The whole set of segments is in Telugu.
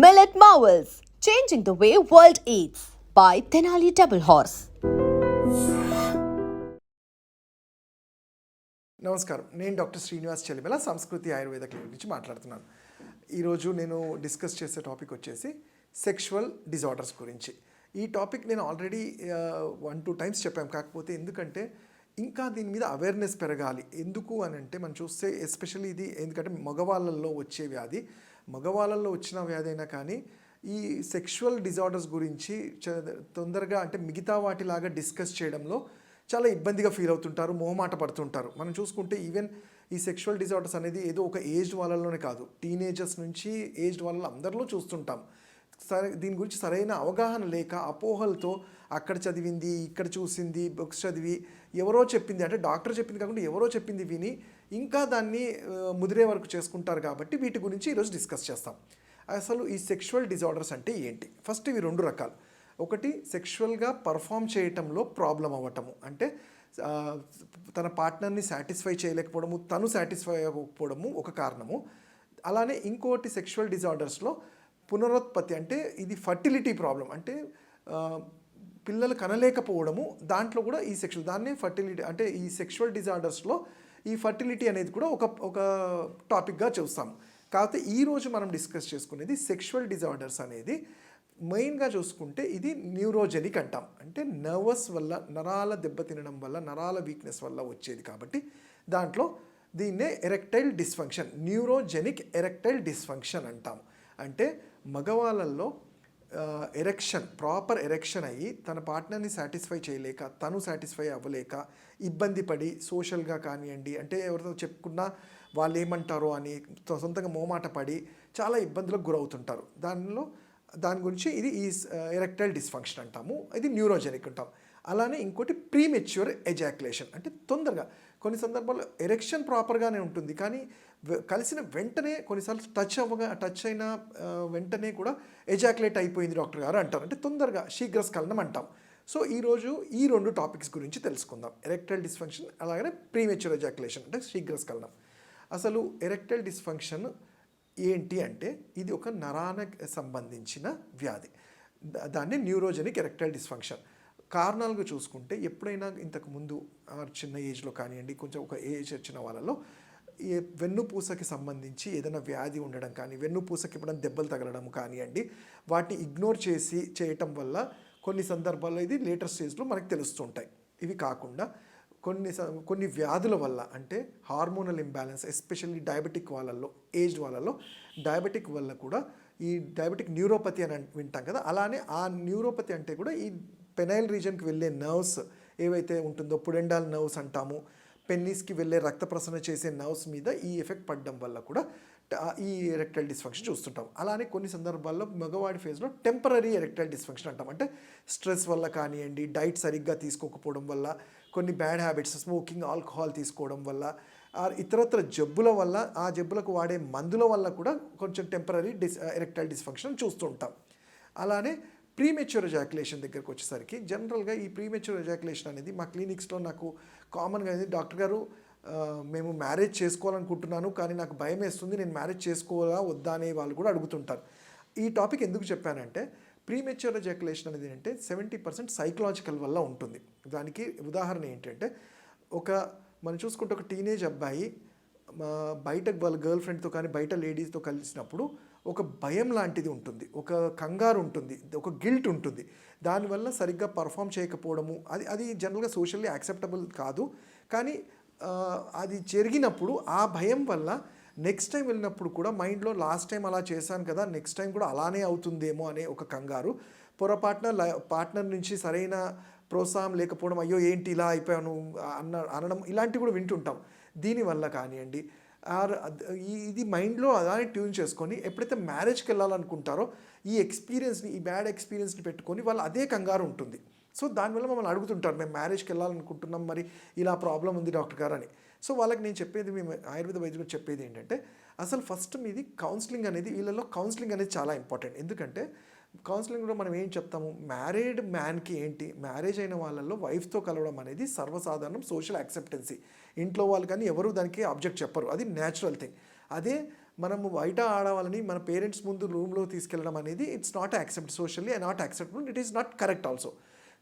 Millet Marvels, changing the way world eats by Tenali Double Horse. నమస్కారం. నేను డాక్టర్ శ్రీనివాస్ చెలిమెల సంస్కృతి ఆయుర్వేద క్లినిక్ నుంచి మాట్లాడుతున్నాను. ఈరోజు నేను డిస్కస్ చేసే టాపిక్ వచ్చేసి సెక్షువల్ డిజార్డర్స్ గురించి. ఈ టాపిక్ నేను ఆల్రెడీ వన్ టూ టైమ్స్ చెప్పాను కాకపోతే ఎందుకంటే ఇంకా దీని మీద అవేర్నెస్ పెరగాలి. ఎందుకు అని అంటే మనం చూస్తే ఎస్పెషల్లీ ఇది ఎందుకంటే మగవాళ్ళల్లో వచ్చే వ్యాధి. మగవాళ్ళల్లో వచ్చిన వ్యాధి అయినా కానీ ఈ సెక్షువల్ డిజార్డర్స్ గురించి తొందరగా అంటే మిగతా వాటిలాగా డిస్కస్ చేయడంలో చాలా ఇబ్బందిగా ఫీల్ అవుతుంటారు మొహమాట పడుతుంటారు. మనం చూసుకుంటే ఈవెన్ ఈ సెక్షువల్ డిజార్డర్స్ అనేది ఏదో ఒక ఏజ్డ్ వాళ్ళలోనే కాదు. టీనేజర్స్ నుంచి ఏజ్డ్ వాళ్ళలో అందరిలో చూస్తుంటాం. సరే దీని గురించి సరైన అవగాహన లేక అపోహలతో అక్కడ చదివింది ఇక్కడ చూసింది బుక్స్ చదివి ఎవరో చెప్పింది అంటే డాక్టర్ చెప్పింది కాకుండా ఎవరో చెప్పింది విని ఇంకా దాన్ని ముదిరే వరకు చేసుకుంటారు కాబట్టి వీటి గురించి ఈరోజు డిస్కస్ చేస్తాం. అసలు ఈ సెక్షువల్ డిజార్డర్స్ అంటే ఏంటి? ఫస్ట్ ఇవి రెండు రకాలు. ఒకటి సెక్షువల్గా పర్ఫామ్ చేయటంలో ప్రాబ్లం అవ్వటము. అంటే తన పార్ట్నర్ని సాటిస్ఫై చేయలేకపోవడము తను సాటిస్ఫై అవ్వకపోవడము ఒక కారణము. అలానే ఇంకోటి సెక్షువల్ డిజార్డర్స్లో పునరుత్పత్తి అంటే ఇది ఫర్టిలిటీ ప్రాబ్లం అంటే పిల్లలు కనలేకపోవడము దాంట్లో కూడా ఈ సెక్షువల్ దాన్నే ఫర్టిలిటీ అంటే ఈ సెక్షువల్ డిజార్డర్స్లో ఈ ఫర్టిలిటీ అనేది కూడా ఒక ఒక టాపిక్గా చూస్తాం కాకపోతే ఈరోజు మనం డిస్కస్ చేసుకునేది సెక్షువల్ డిజార్డర్స్ అనేది మెయిన్గా చూసుకుంటే ఇది న్యూరోజెనిక్ అంటాం. అంటే నర్వస్ వల్ల నరాల దెబ్బతినడం వల్ల నరాల వీక్నెస్ వల్ల వచ్చేది కాబట్టి దాంట్లో దీన్నే erectile dysfunction neurogenic erectile dysfunction అంటాం. అంటే మగవాళ్ళల్లో ఎరెక్షన్ ప్రాపర్ ఎరెక్షన్ అయ్యి తన పార్ట్నర్ని సాటిస్ఫై చేయలేక తను సాటిస్ఫై అవ్వలేక ఇబ్బంది పడి సోషల్గా కానివ్వండి అంటే ఎవరితో చెప్పుకున్నా వాళ్ళు ఏమంటారో అని సొంతంగా మోమాట పడి చాలా ఇబ్బందులకు గురవుతుంటారు. దానిలో దాని గురించి ఇది ఈ ఎరెక్టైల్ డిస్ఫంక్షన్ అంటాము. ఇది న్యూరోజెనిక్ అంటాం. అలానే ఇంకోటి ప్రీమెచ్యూర్ ఎజాక్యులేషన్. అంటే తొందరగా కొన్ని సందర్భాల్లో ఎరెక్షన్ ప్రాపర్గానే ఉంటుంది. కానీ కలిసిన వెంటనే కొన్నిసార్లు టచ్ అవ్వగా టచ్ అయిన వెంటనే కూడా ఎజాక్యులేట్ అయిపోయింది డాక్టర్ గారు అంటారు. అంటే తొందరగా శీఘ్రస్ఖలనం అంటాం. సో ఈరోజు ఈ రెండు టాపిక్స్ గురించి తెలుసుకుందాం. ఎరెక్టైల్ డిస్ఫంక్షన్ అలాగే ప్రీమెచ్యూర్ ఎజాక్యులేషన్ అంటే శీఘ్రస్ఖలనం. అసలు ఎరెక్టైల్ డిస్ఫంక్షన్ ఏంటి అంటే ఇది ఒక నరానికి సంబంధించిన వ్యాధి. దాన్ని న్యూరోజెనిక్ ఎరెక్టైల్ డిస్ఫంక్షన్. కారణాలుగా చూసుకుంటే ఎప్పుడైనా ఇంతకు ముందు ఆ, చిన్న ఏజ్లో కానివ్వండి కొంచెం ఒక ఏజ్ వచ్చిన వాళ్ళలో ఏ వెన్నుపూసకి సంబంధించి ఏదైనా వ్యాధి ఉండడం కానీ వెన్నుపూసకి ఎప్పుడైనా దెబ్బలు తగలడం కానివ్వండి వాటిని ఇగ్నోర్ చేసి చేయటం వల్ల కొన్ని సందర్భాల్లో ఇది లేటర్ స్టేజ్లో మనకు తెలుస్తుంటాయి. ఇవి కాకుండా కొన్ని స- కొన్ని వ్యాధుల వల్ల అంటే హార్మోనల్ ఇంబ్యాలెన్స్ ఎస్పెషల్లీ డయాబెటిక్ వాళ్ళల్లో ఏజ్డ్ వాళ్ళలో డయాబెటిక్ వల్ల కూడా ఈ డయాబెటిక్ న్యూరోపతి అని వింటాం కదా అలానే ఆ న్యూరోపతి అంటే కూడా ఈ పెనైల్ రీజన్కి వెళ్ళే నర్వ్స్ ఏవైతే ఉంటుందో పుడెండాల్ నర్వ్స్ అంటాము పెన్నీస్కి వెళ్ళే రక్త ప్రసరణ చేసే నర్వ్స్ మీద ఈ ఎఫెక్ట్ పడడం వల్ల కూడా ఈ ఎరెక్టైల్ డిస్ఫంక్షన్ చూస్తుంటాం. అలానే కొన్ని సందర్భాల్లో మగవాడి ఫేజ్లో టెంపరీ ఎరెక్టైల్ డిస్ఫంక్షన్ అంటాం. అంటే స్ట్రెస్ వల్ల కానివ్వండి డైట్ సరిగ్గా తీసుకోకపోవడం వల్ల కొన్ని బ్యాడ్ హ్యాబిట్స్ స్మోకింగ్ ఆల్కహాల్ తీసుకోవడం వల్ల ఇతరత్ర జబ్బుల వల్ల ఆ జబ్బులకు వాడే మందుల వల్ల కూడా కొంచెం టెంపరీ డిస్ ఎరెక్టైల్ డిస్ఫంక్షన్ చూస్తుంటాం అలానే ప్రీమెచ్యూర్ ఎజాక్యులేషన్ దగ్గరకు వచ్చేసరికి జనరల్గా ఈ ప్రీమెచ్యూర్ ఎజాక్యులేషన్ అనేది మా క్లినిక్స్లో నాకు కామన్గా అనేది డాక్టర్ గారు uh, మేము మ్యారేజ్ చేసుకోవాలనుకుంటున్నాను కానీ నాకు భయం వేస్తుంది నేను మ్యారేజ్ చేసుకోవాలా వద్దా అనే వాళ్ళు కూడా అడుగుతుంటారు. ఈ టాపిక్ ఎందుకు చెప్పానంటే ప్రీమెచ్యూర్ ఎజాకులేషన్ అనేది ఏంటంటే సెవెంటీ పర్సెంట్ సైకలాజికల్ వల్ల ఉంటుంది. దానికి ఉదాహరణ ఏంటంటే ఒక మనం చూసుకుంటే ఒక టీనేజ్ అబ్బాయి బయట వాళ్ళ గర్ల్ ఫ్రెండ్తో కానీ బయట లేడీస్తో కలిసినప్పుడు ఒక భయం లాంటిది ఉంటుంది. ఒక కంగారు ఉంటుంది. ఒక గిల్ట్ ఉంటుంది. దానివల్ల సరిగ్గా పర్ఫామ్ చేయకపోవడము అది అది జనరల్గా సోషల్లీ యాక్సెప్టబుల్ కాదు. కానీ అది జరిగినప్పుడు ఆ భయం వల్ల నెక్స్ట్ టైం వెళ్ళినప్పుడు కూడా మైండ్లో లాస్ట్ టైం అలా చేశాను కదా నెక్స్ట్ టైం కూడా అలానే అవుతుందేమో అనే ఒక కంగారు. పొరపాటున పార్ట్నర్ నుంచి సరైన ప్రోత్సాహం లేకపోవడం అయ్యో ఏంటి ఇలా అయిపోయాను? అన్న అనడం ఇలాంటివి కూడా వింటుంటాం. దీనివల్ల కానివ్వండి ఆర్ ఈ- ఇది మైండ్లో అలానే ట్యూన్ చేసుకొని ఎప్పుడైతే మ్యారేజ్కి వెళ్ళాలనుకుంటారో ఈ ఎక్స్పీరియన్స్ని ఈ బ్యాడ్ ఎక్స్పీరియన్స్ని పెట్టుకొని వాళ్ళు అదే కంగారు ఉంటుంది. సో దానివల్ల మమ్మల్ని అడుగుతుంటారు మేము మ్యారేజ్కి వెళ్ళాలనుకుంటున్నాం మరి ఇలా ప్రాబ్లం ఉంది డాక్టర్ గారు అని. సో వాళ్ళకి నేను చెప్పేది మేము ఆయుర్వేద వైద్యులు చెప్పేది ఏంటంటే అసలు ఫస్ట్ మీది కౌన్సిలింగ్ అనేది వీళ్ళలో కౌన్సిలింగ్ అనేది చాలా ఇంపార్టెంట్. ఎందుకంటే కౌన్సిలింగ్లో మనం ఏం చెప్తాము? మ్యారీడ్ మ్యాన్కి ఏంటి? మ్యారేజ్ అయిన వాళ్ళల్లో వైఫ్తో కలవడం అనేది సర్వసాధారణం సోషల్ యాక్సెప్టెన్సీ. ఇంట్లో వాళ్ళు కానీ ఎవరు దానికి అబ్జెక్ట్ చెప్పరు. అది న్యాచురల్ థింగ్. అదే మనము బయట ఆడవాళ్ళని మన పేరెంట్స్ ముందు రూమ్లో తీసుకెళ్ళడం అనేది it's not accept. Socially not acceptable. It is not correct also.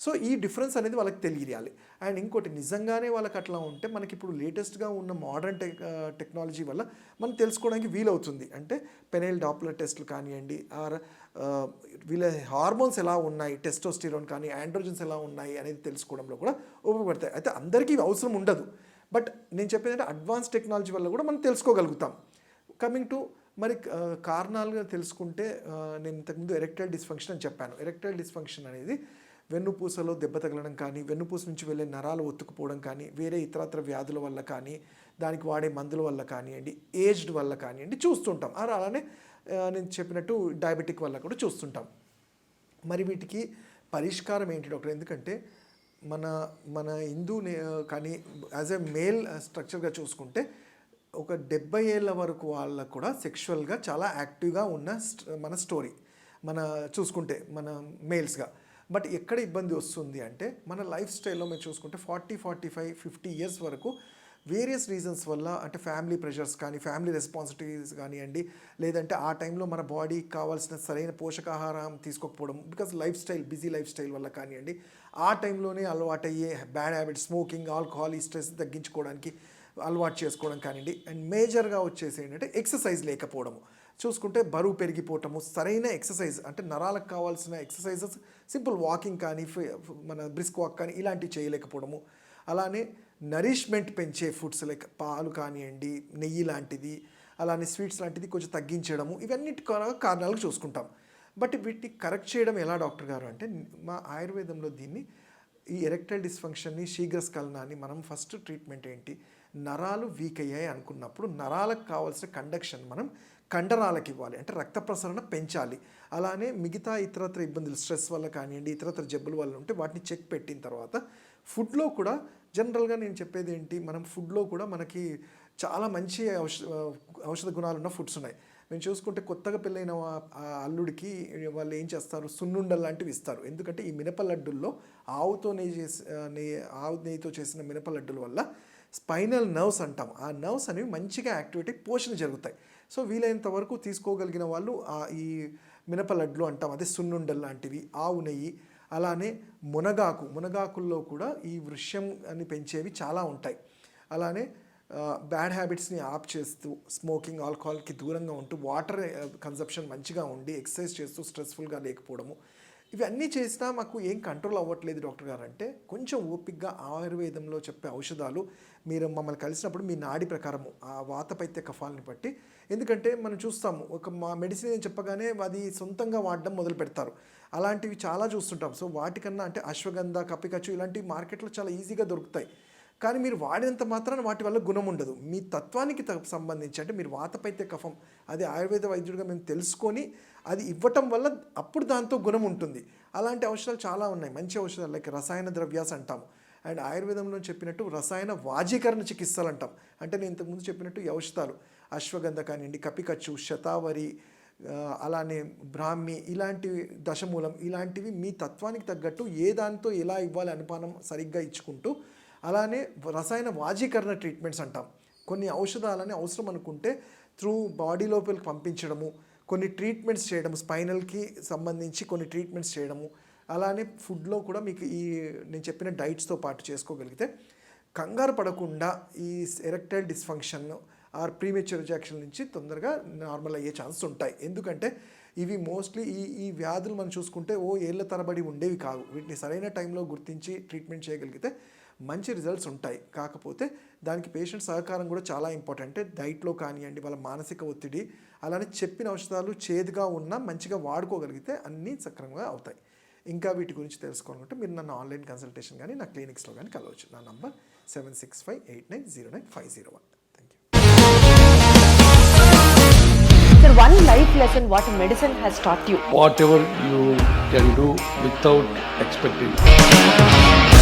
So ఈ డిఫరెన్స్ అనేది వాళ్ళకి తెలియాలి. అండ్ ఇంకోటి నిజంగానే వాళ్ళకి అట్లా ఉంటే మనకి ఇప్పుడు లేటెస్ట్గా ఉన్న మోడర్న్ టెక్ టెక్నాలజీ వల్ల మనం తెలుసుకోవడానికి వీలవుతుంది. అంటే పెనైల్ డాప్లర్ టెస్ట్లు కానివ్వండి ఆర్ వీళ్ళ హార్మోన్స్ ఎలా ఉన్నాయి టెస్టోస్టిరోన్ కానీ ఆండ్రోజన్స్ ఎలా ఉన్నాయి అనేది తెలుసుకోవడంలో కూడా ఉపయోగపడతాయి. అయితే అందరికీ ఇవి అవసరం ఉండదు. బట్ నేను చెప్పేది అంటే అడ్వాన్స్ టెక్నాలజీ వల్ల కూడా మనం తెలుసుకోగలుగుతాం. కమింగ్ టు మరి కారణాలుగా తెలుసుకుంటే నేను ఇంతకుముందు ఎరెక్టైల్ డిస్ఫంక్షన్ అని చెప్పాను. ఎరెక్టైల్ డిస్ఫంక్షన్ అనేది వెన్నుపూసలో దెబ్బ తగలడం కానీ వెన్నుపూస నుంచి వెళ్ళే నరాలు ఒత్తుకుపోవడం కానీ వేరే ఇతరత్ర వ్యాధుల వల్ల కానీ దానికి వాడే మందుల వల్ల కానివ్వండి ఏజ్డ్ వల్ల కానివ్వండి చూస్తుంటాం. అలా అలానే నేను చెప్పినట్టు డయాబెటిక్ వల్ల కూడా చూస్తుంటాం. మరి వీటికి పరిష్కారం ఏంటి డాక్టర్? ఎందుకంటే మన మన హిందూ కానీ యాజ్ ఎ మేల్ స్ట్రక్చర్గా చూసుకుంటే ఒక డెబ్బై ఏళ్ళ వరకు వాళ్ళకు కూడా సెక్షువల్గా చాలా యాక్టివ్గా ఉన్న మన స్టోరీ మన చూసుకుంటే మన మేల్స్గా. బట్ ఎక్కడ ఇబ్బంది వస్తుంది అంటే మన లైఫ్ స్టైల్లో మేము చూసుకుంటే forty forty five fifty years వరకు వేరియస్ రీజన్స్ వల్ల అంటే ఫ్యామిలీ ప్రెషర్స్ కానీ ఫ్యామిలీ రెస్పాన్సిబిలిటీస్ కానివ్వండి లేదంటే ఆ టైంలో మన బాడీకి కావాల్సిన సరైన పోషకాహారం తీసుకోకపోవడం because lifestyle busy lifestyle వల్ల కానివ్వండి ఆ టైంలోనే అలవాటయ్యే బ్యాడ్ హ్యాబిట్స్ స్మోకింగ్ ఆల్కహాల్ ఈ స్ట్రెస్ తగ్గించుకోవడానికి అలవాటు చేసుకోవడం కానివ్వండి అండ్ మేజర్గా వచ్చేసి ఏంటంటే ఎక్సర్సైజ్ లేకపోవడము. చూసుకుంటే బరువు పెరిగిపోవటము సరైన ఎక్సర్సైజ్ అంటే నరాలకు కావాల్సిన ఎక్సర్సైజెస్ సింపుల్ వాకింగ్ కానీ మన బ్రిస్క్ వాక్ కానీ ఇలాంటివి చేయలేకపోవడము. అలానే నరిష్మెంట్ పెంచే ఫుడ్స్ లైక్ పాలు కానివ్వండి నెయ్యి లాంటిది అలానే స్వీట్స్ లాంటిది కొంచెం తగ్గించడము ఇవన్నిటి కారణాలు చూసుకుంటాం. బట్ వీటిని కరెక్ట్ చేయడం ఎలా డాక్టర్ గారు అంటే మా ఆయుర్వేదంలో దీన్ని ఈ ఎరెక్టైల్ డిస్ఫంక్షన్ని శీఘ్రస్ఖలనాన్ని మనం ఫస్ట్ ట్రీట్మెంట్ ఏంటి? నరాలు వీక్ అయ్యాయి అనుకున్నప్పుడు నరాలకు కావాల్సిన కండక్షన్ మనం కండరాలకు ఇవ్వాలి. అంటే రక్త ప్రసరణ పెంచాలి. అలానే మిగతా ఇతరత్ర ఇబ్బందులు స్ట్రెస్ వల్ల కానివ్వండి ఇతరత్ర జబ్బుల వల్ల ఉంటే వాటిని చెక్ పెట్టిన తర్వాత ఫుడ్లో కూడా జనరల్గా నేను చెప్పేది ఏంటి? మనం ఫుడ్లో కూడా మనకి చాలా మంచి ఔష ఔషధ గుణాలు ఉన్న ఫుడ్స్ ఉన్నాయి. మేము చూసుకుంటే కొత్తగా పెళ్ళైన అల్లుడికి వాళ్ళు ఏం చేస్తారు? సున్నుండలు లాంటివి ఇస్తారు. ఎందుకంటే ఈ మినప లడ్డుల్లో ఆవుతో నెయ్యి చేసి నెయ్యి ఆవు నెయ్యితో చేసిన మినప లడ్డుల వల్ల స్పైనల్ నర్వ్స్ అంటాం. ఆ నర్వ్స్ అనేవి మంచిగా యాక్టివేట్ అయ్యి పోషణ జరుగుతాయి. సో వీలైనంత వరకు తీసుకోగలిగిన వాళ్ళు ఆ ఈ మినప లడ్లు అంటాం. అదే సున్నుండలు లాంటివి ఆవు నెయ్యి అలానే మునగాకు. మునగాకుల్లో కూడా ఈ వృష్యం అని పెంచేవి చాలా ఉంటాయి. అలానే బ్యాడ్ హ్యాబిట్స్ని ఆప్ చేస్తూ స్మోకింగ్ ఆల్కహాల్కి దూరంగా ఉంటూ వాటర్ కన్సప్షన్ మంచిగా ఉండి ఎక్సర్సైజ్ చేస్తూ స్ట్రెస్ఫుల్గా లేకపోవడము ఇవన్నీ చేసినా మాకు ఏం కంట్రోల్ అవ్వట్లేదు డాక్టర్ గారు. అంటే కొంచెం ఓపిక్గా ఆయుర్వేదంలో చెప్పే ఔషధాలు మీరు మమ్మల్ని కలిసినప్పుడు మీ నాడి ప్రకారము ఆ వాతపైత్య కఫాలని బట్టి ఎందుకంటే మనం చూస్తాము ఒక మా మెడిసిన్ అని చెప్పగానే అది సొంతంగా వాడడం మొదలు పెడతారు. అలాంటివి చాలా చూస్తుంటాం. సో వాటికన్నా అంటే అశ్వగంధ కపికచ్చు ఇలాంటివి మార్కెట్లో చాలా ఈజీగా దొరుకుతాయి. కానీ మీరు వాడినంత మాత్రాన వాటి వల్ల గుణం ఉండదు. మీ తత్వానికి త- సంబంధించి అంటే మీరు వాతపైత్య కఫం అది ఆయుర్వేద వైద్యుడిగా మేము తెలుసుకొని అది ఇవ్వటం వల్ల అప్పుడు దాంతో గుణం ఉంటుంది. అలాంటి ఔషధాలు చాలా ఉన్నాయి. మంచి ఔషధాలు లైక్ రసాయన ద్రవ్యాస్ అంటాము. అండ్ ఆయుర్వేదంలో చెప్పినట్టు రసాయన వాజీకరణ చికిత్సలు అంటాం. అంటే నేను ఇంతకుముందు చెప్పినట్టు ఈ ఔషధాలు అశ్వగంధ కానివ్వండి కపికచ్చు శతావరి అలానే బ్రాహ్మి ఇలాంటివి దశమూలం ఇలాంటివి మీ తత్వానికి తగ్గట్టు ఏ దాంతో ఎలా ఇవ్వాలి అనుపానం సరిగ్గా ఇచ్చుకుంటూ అలానే రసాయన వాజీకరణ ట్రీట్మెంట్స్ అంటాం. కొన్ని ఔషధాలని అవసరం అనుకుంటే త్రూ బాడీ లోపలికి పంపించడము కొన్ని ట్రీట్మెంట్స్ చేయడము స్పైనల్కి సంబంధించి కొన్ని ట్రీట్మెంట్స్ చేయడము. అలానే ఫుడ్లో కూడా మీకు ఈ నేను చెప్పిన డైట్స్తో పాటు చేసుకోగలిగితే కంగారు పడకుండా ఈ erectile dysfunction or premature ejaculation నుంచి తొందరగా నార్మల్ అయ్యే ఛాన్స్ ఉంటాయి. ఎందుకంటే ఇవి మోస్ట్లీ ఈ ఈ వ్యాధులు మనం చూసుకుంటే ఓ ఏళ్ళ తరబడి ఉండేవి కావు. వీటిని సరైన టైంలో గుర్తించి ట్రీట్మెంట్ చేయగలిగితే మంచి రిజల్ట్స్ ఉంటాయి. కాకపోతే దానికి పేషెంట్ సహకారం కూడా చాలా ఇంపార్టెంట్ డైట్లో కానివ్వండి వాళ్ళ మానసిక ఒత్తిడి అలానే చెప్పిన ఔషధాలు చేదుగా ఉన్నా మంచిగా వాడుకోగలిగితే అన్నీ సక్రమంగా అవుతాయి. ఇంకా వీటి గురించి తెలుసుకోవాలంటే మీరు నన్ను ఆన్లైన్ కన్సల్టేషన్ కానీ నా క్లినిక్స్లో కానీ కలవచ్చు. నా number seven six five eight nine zero nine five zero one thank you Sir, one life lesson what medicine has taught you. whatever you can do without expecting.